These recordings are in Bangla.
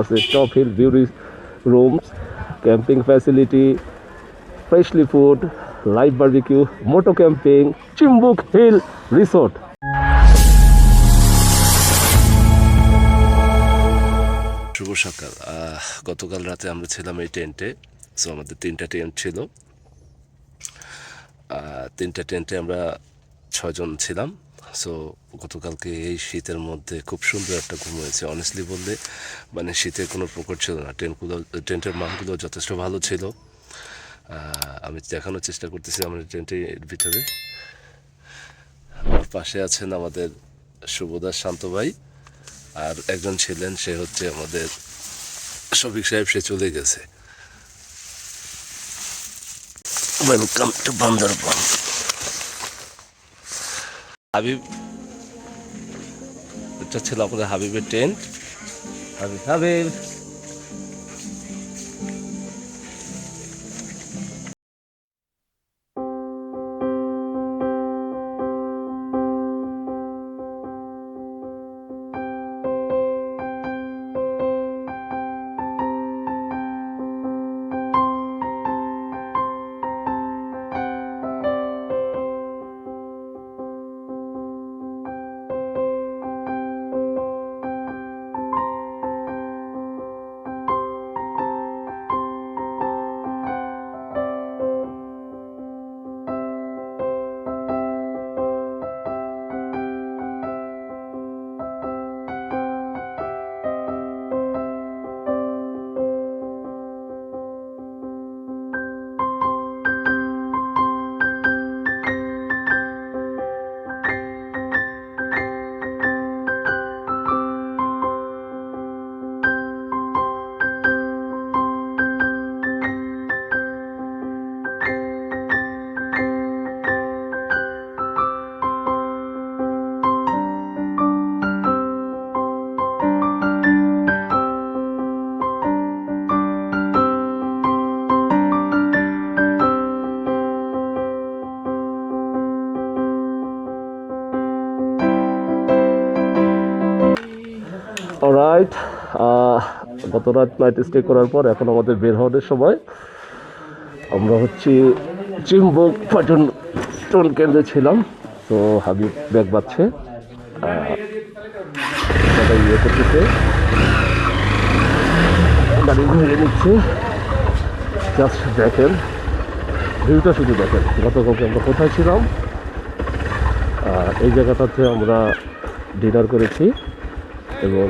আছে top hill beauty rooms camping facility freshly food live barbecue motto camping Chimbuk hill resort শুভ সকাল। গতকাল রাতে আমরা ছিলাম এই টেন্টে সো আমাদের তিনটা টেন্ট ছিল। তিনটা টেন্টে আমরা ছজন ছিলাম। সো গতকালকে এই শীতের মধ্যে খুব সুন্দর একটা ঘুম হয়েছে অনেস্টলি বললে। মানে শীতের কোনো প্রকট ছিল না টেন্টগুলো টেন্টের মানগুলো যথেষ্ট ভালো ছিল। আমি দেখানোর চেষ্টা করতেছি আমাদের টেন্টের ভিতরে। আমার পাশে আছেন আমাদের শুভদাস শান্ত ভাই, আর একজন ছিলেন, সে হচ্ছে আমাদের শফিক সাহেব, সে চলে গেছে। ওয়েলকাম টু বান্দরবান হাবিব এটা ছিল আপনাদের হাবিবের টেন্ট হাবিব হাবিব। গত রাত নাইট স্টে করার পর এখন আমাদের বের হওয়ার সময় আমরা হচ্ছে চিম্বুক পর্যটন কেন্দ্রে ছিলাম। তো হাবিব ব্যাগ বাচ্ছে ইয়ে করতেছে। গাড়ি ঘুরিয়ে নিচ্ছে। জাস্ট দেখেন। ভিউটা শুধু দেখেন। গতকালকে আমরা কোথায় ছিলাম? এই জায়গাটাতে আমরা ডিনার করেছি এবং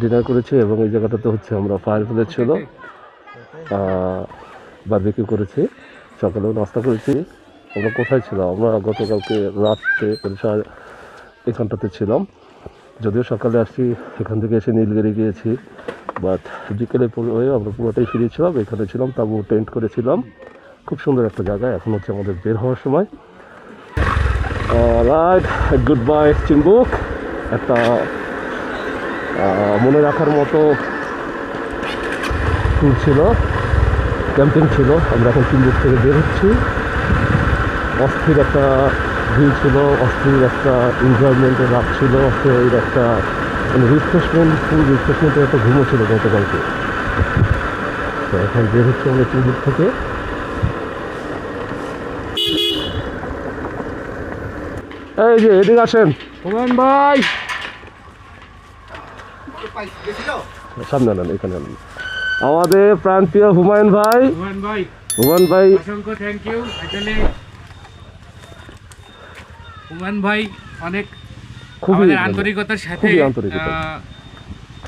ডিনার করেছি এবং এই জায়গাটাতে হচ্ছে আমরা ফায়ার প্লেস ছিল। বারবিকিউ করেছি। সকালেও নাস্তা করেছি। আমরা কোথায় ছিলাম আমরা গতকালকে রাত্রে এখানটাতে ছিলাম। যদিও সকালে আসছি এখান থেকে এসে নীলগিরি গিয়েছি। বাট বিকেলে পুরো হয়ে আমরা পুরোটাই ফিরেছিলাম। এখানে ছিলাম তাবু টেন্ট করেছিলাম। খুব সুন্দর একটা জায়গা। এখন হচ্ছে আমাদের বের হওয়ার সময়। রাইট গুড বাই চিম্বুক একটা মনে রাখার মতো ট্যুর ছিল ক্যাম্পিং ছিল। আমরা এখন চিম্বুক থেকে বের হচ্ছি। অস্থির একটা ভিউ ছিল, অস্থির একটা এনজয়মেন্টের রাত ছিল, অস্থির একটা মানে রিফ্রেশমেন্ট ফুল রিফ্রেশমেন্টের একটা ঘুমো ছিল গতকালকে। তো এখন বের হচ্ছে আমরা চিম্বুক থেকে। এই যে, এদিকে আসেন। হুমায়ুন ভাই! সামনে আনেন এখানে আনেন। আমাদের প্রাণপ্রিয় হুমায়ুন ভাই। হুমায়ুন ভাই। হুমায়ুন ভাই। অসংখ্য থ্যাংক ইউ আসলে হুমায়ুন ভাই অনেক খুবই আন্তরিকতার সাথে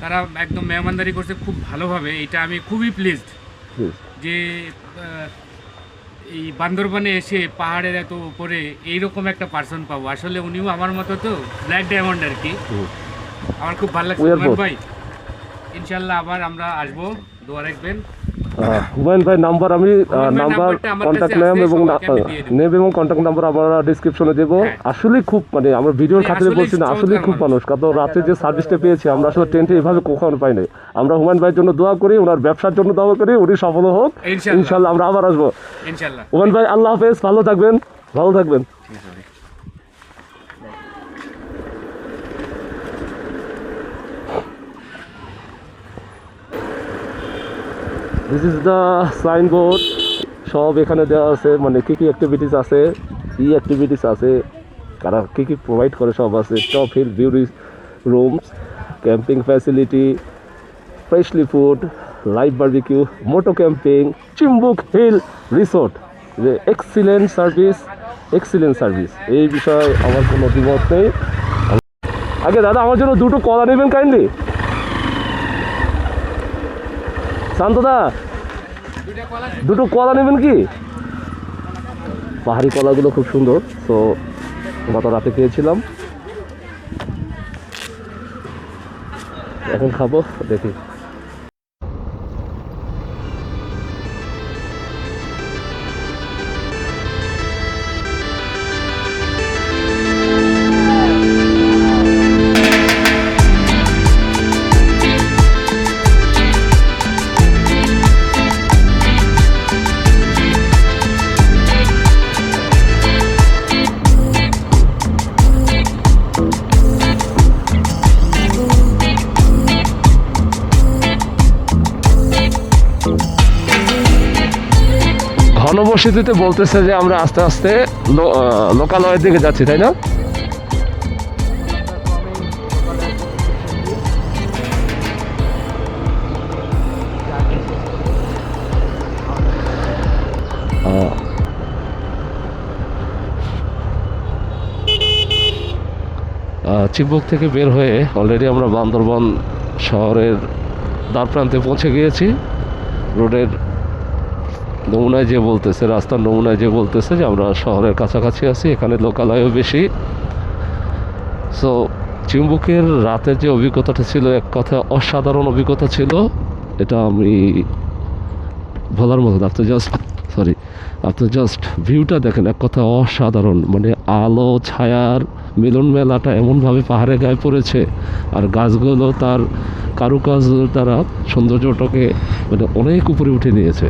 তারা একদম মেহমানদারি করছে খুব ভালোভাবে। এটা আমি খুবই প্লিজড যে এই বান্দরবানে এসে পাহাড়ের এত উপরে এইরকম একটা পার্সন পাবো। আসলে উনিও আমার মতো তো ব্ল্যাক ডায়মন্ড আর কি। আমার খুব ভালো লাগছে. ভাই ইনশাল্লাহ আবার আমরা আসব দোয়া রাখবেন। হুমায়ুন ভাই নাম্বার আমি নাম্বার কন্ট্যাক্ট নেম এবং। নেম এবং কন্ট্যাক্ট নাম্বার আমরা ডিসক্রিপশনে দেব। হ্যাঁ। আসলে খুব মানে আমরা ভিডিওর হ্যাঁ, খাতিরে বলছি না আসলে খুব মানুষ। কত রাতে যে সার্ভিসটা পেয়েছি আমরা আসলে টেন্টে এভাবে কখনো পাই নাই। আমরা হুমায়ুন ভাইয়ের জন্য দোয়া করি ওনার ব্যবসার জন্য দোয়া করি উনি সফল হোক। ইনশাল্লাহ। ইনশাল্লাহ আমরা আবার আসব। ইনশাল্লাহ হুমায়ুন ভাই আল্লাহ হাফেজ। ভালো থাকবেন। ভালো থাকবেন। দিস ইজ দ্য সাইনবোর্ড সব এখানে দেওয়া আছে। মানে কী কী অ্যাক্টিভিটিস আছে? ই অ্যাক্টিভিটিস আছে? কারা কী কী প্রোভাইড করে সব আছে। Top hill beauty rooms camping facility freshly food live barbecue motto camping Chimbuk hill resort যে এক্সিলেন্ট সার্ভিস এক্সিলেন্ট সার্ভিস এই বিষয়ে আমার কোনো দ্বিমত নেই। আগে দাদা, আমার জন্য দুটো কলা নেবেন কাইন্ডলি শান্তদা, দুটো কলা নেবেন কি? পাহাড়ি কলাগুলো খুব সুন্দর, তো গত রাতে খেয়েছিলাম। এখন খাব, দেখি। ঘনবসতিতে বলতেছে যে আমরা আস্তে আস্তে লোকালয়ের দিকে যাচ্ছি, তাই না? চিম্বুক থেকে বের হয়ে অলরেডি আমরা বান্দরবন শহরের দ্বার প্রান্তে পৌঁছে গিয়েছি। রোডের নমুনায় যে বলতেছে, রাস্তার নমুনায় যে বলতেছে যে আমরা শহরের কাছাকাছি আছি, এখানে লোকালয়ও বেশি। সো চিম্বুকের রাতের যে অভিজ্ঞতাটা ছিল, এক কথা অসাধারণ অভিজ্ঞতা ছিল, এটা আমি বলার মতো আপনি জাস্ট সরি আপনি জাস্ট ভিউটা দেখেন, এক কথা অসাধারণ মানে আলো, ছায়ার মিলন মেলাটা এমনভাবে পাহাড়ে গায়ে পড়েছে, আর গাছগুলো তার কারুকাজ দ্বারা সৌন্দর্যটাকে মানে অনেক উপরে উঠে নিয়েছে।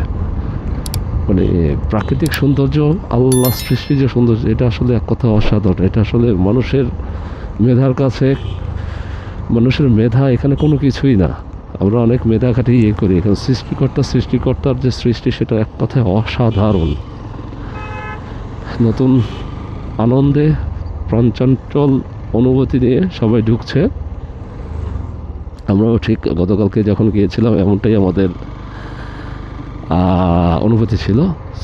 মানে প্রাকৃতিক সৌন্দর্য, আল্লাহ সৃষ্টি যে সৌন্দর্য, এটা আসলে এক কথা অসাধারণ। এটা আসলে মানুষের মেধার কাছে, মানুষের মেধা এখানে কোনো কিছুই না। আমরা অনেক মেধা খাটিয়ে ইয়ে করি। এখানে সৃষ্টিকর্তা, সৃষ্টিকর্তার যে সৃষ্টি, সেটা এক কথায় অসাধারণ। নতুন আনন্দে প্রাঞ্চঞ্চল অনুভূতি নিয়ে সবাই ঢুকছে। আমরাও ঠিক গতকালকে যখন গিয়েছিলাম, এমনটাই আমাদের অনুভূতি ছিল।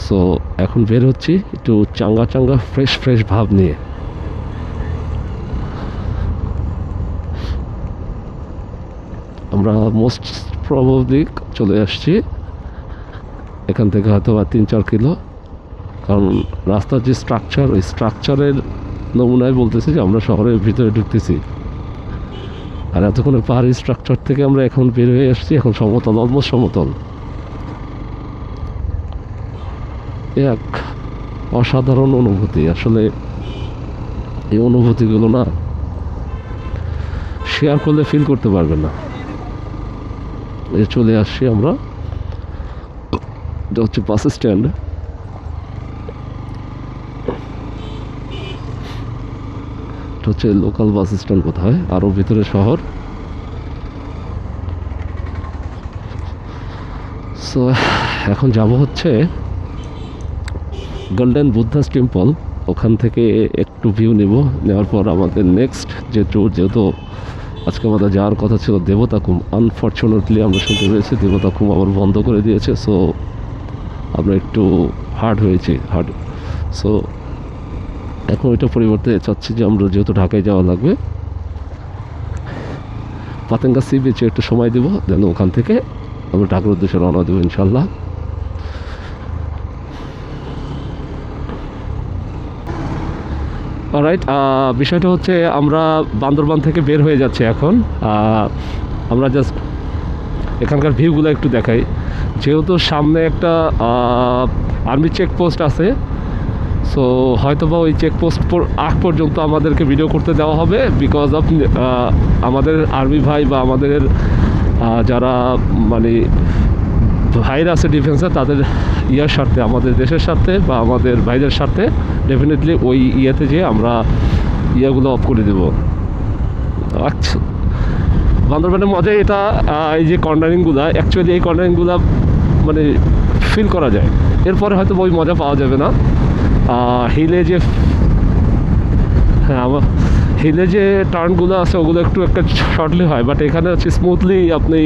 সো এখন বের হচ্ছি একটু চাঙ্গা চাঙ্গা ফ্রেশ ফ্রেশ ভাব নিয়ে। আমরা মোস্ট প্রবাবলি চলে আসছি। এখান থেকে হয়তো বা তিন চার কিলো। কারণ রাস্তার যে স্ট্রাকচার ওই স্ট্রাকচারের নমুনায় বলতেছি যে আমরা শহরের ভিতরে ঢুকতেছি। আর এতক্ষণে পাহাড়ি স্ট্রাকচার থেকে আমরা এখন বের হয়ে আসছি, এখন সমতল অলমোস্ট সমতল। এক অসাধারণ অনুভূতি। আসলে এই অনুভূতিগুলো না শেয়ার করলে ফিল করতে পারবেন না। এ চলে আসছি আমরা হচ্ছে বাস স্ট্যান্ড এটা হচ্ছে লোকাল বাস স্ট্যান্ড কোথায়? আরও ভিতরে শহর। সো এখন যাব হচ্ছে গোল্ডেন বুদ্ধাস টেম্পল ওখান থেকে একটু ভিউ নেব। নেওয়ার পর আমাদের নেক্সট যে ট্যুর যেহেতু আজকে আমাদের যাওয়ার কথা ছিল দেবতা দেবতাকুম আনফর্চুনেটলি আমরা শুনতে পেয়েছি দেবতাকুম আবার বন্ধ করে দিয়েছে। সো আমরা একটু হার্ড হয়েছি হার্ড সো এখন ওইটা পরিবর্তে চাচ্ছি যে আমরা যেহেতু ঢাকায় যাওয়া লাগবে, পাতেঙ্গা সি বিচে একটু সময় দেবো, দেন ওখান থেকে আমরা ঢাকার উদ্দেশ্যে রওনা দেবো ইনশাল্লাহ রাইট বিষয়টা হচ্ছে আমরা বান্দরবান থেকে বের হয়ে যাচ্ছি এখন। আমরা জাস্ট এখানকার ভিউগুলো একটু দেখাই। যেহেতু সামনে একটা আর্মি চেকপোস্ট আছে সো হয়তো বা ওই চেকপোস্ট আগ পর্যন্ত আমাদেরকে ভিডিও করতে দেওয়া হবে বিকজ অফ আমাদের আর্মি ভাই বা আমাদের যারা মানে ভাইরা আছে ডিফেন্সে তাদের ইয়ার স্বার্থে, আমাদের দেশের স্বার্থে বা আমাদের ভাইদের স্বার্থে ডেফিনেটলি ওই ইয়েতে যেয়ে আমরা ইয়েগুলো অফ করে দেবো। আচ্ছা। বান্দরবানের মজা এটা এই যে কর্নারিংগুলো অ্যাকচুয়ালি এই কর্নারিংগুলো মানে ফিল করা যায়। এরপরে হয়তো ওই মজা পাওয়া যাবে না। হিলে যে হ্যাঁ আমার হিলে যে টার্নগুলো আছে, ওগুলো একটু একটা শর্টলি হয় বাট এখানে হচ্ছে স্মুথলি আপনি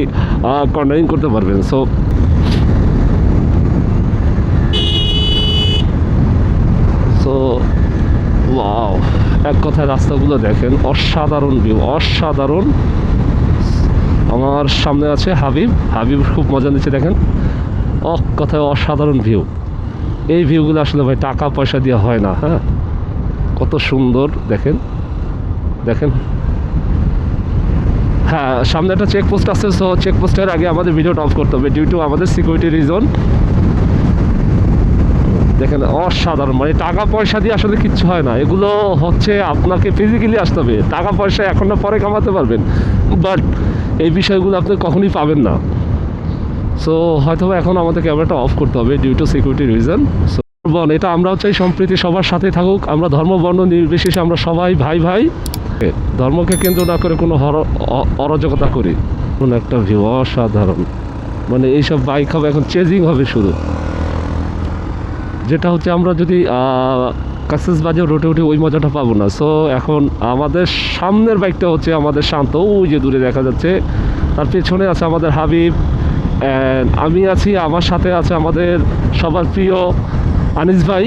কর্নারিং করতে পারবেন সো সো ওয়াও এক কথায় রাস্তাগুলো দেখেন, অসাধারণ ভিউ অসাধারণ। আমার সামনে আছে হাবিব হাবিব খুব মজা নিচ্ছে, দেখেন। অক কথায় অসাধারণ ভিউ এই ভিউগুলো আসলে ভাই টাকা, পয়সা দিয়ে হয় না হ্যাঁ? কত সুন্দর, দেখেন দেখেন। হ্যাঁ সামনে একটা চেকপোস্ট আছে সো চেকপোস্টের আগে আমাদের ভিডিওটা অফ করতে হবে ডিউ টু আমাদের সিকিউরিটি রিজন দেখেন, অসাধারণ মানে টাকা, পয়সা দিয়ে আসলে কিচ্ছু হয় না। এগুলো হচ্ছে আপনাকে ফিজিক্যালি আসতে হবে। টাকা, পয়সা এখন না পরে কামাতে পারবেন। বাট এই বিষয়গুলো আপনি কখনই পাবেন না। সো হয়তো এখন আমাদের ক্যামেরাটা অফ করতে হবে due to security reason so বন এটা আমরাও চাই সম্প্রীতি সবার সাথে থাকুক। আমরা ধর্ম, বর্ণ নির্বিশেষে আমরা সবাই ভাই ভাই। ধর্মকে কেন্দ্র না করে কোনো অরাজকতা করি। কোন একটা ভিউ অসাধারণ। মানে এইসব বাইক হবে এখন চেজিং হবে শুধু। যেটা হচ্ছে আমরা যদি কাসেস বাজে রোটে উঠে ওই মজাটা পাবো না। সো এখন আমাদের সামনের বাইকটা হচ্ছে আমাদের শান্ত। ওই যে দূরে দেখা যাচ্ছে। তার পেছনে আছে আমাদের হাবিব। আমি আছি আমার সাথে আছে আমাদের সবার প্রিয় আনিস ভাই।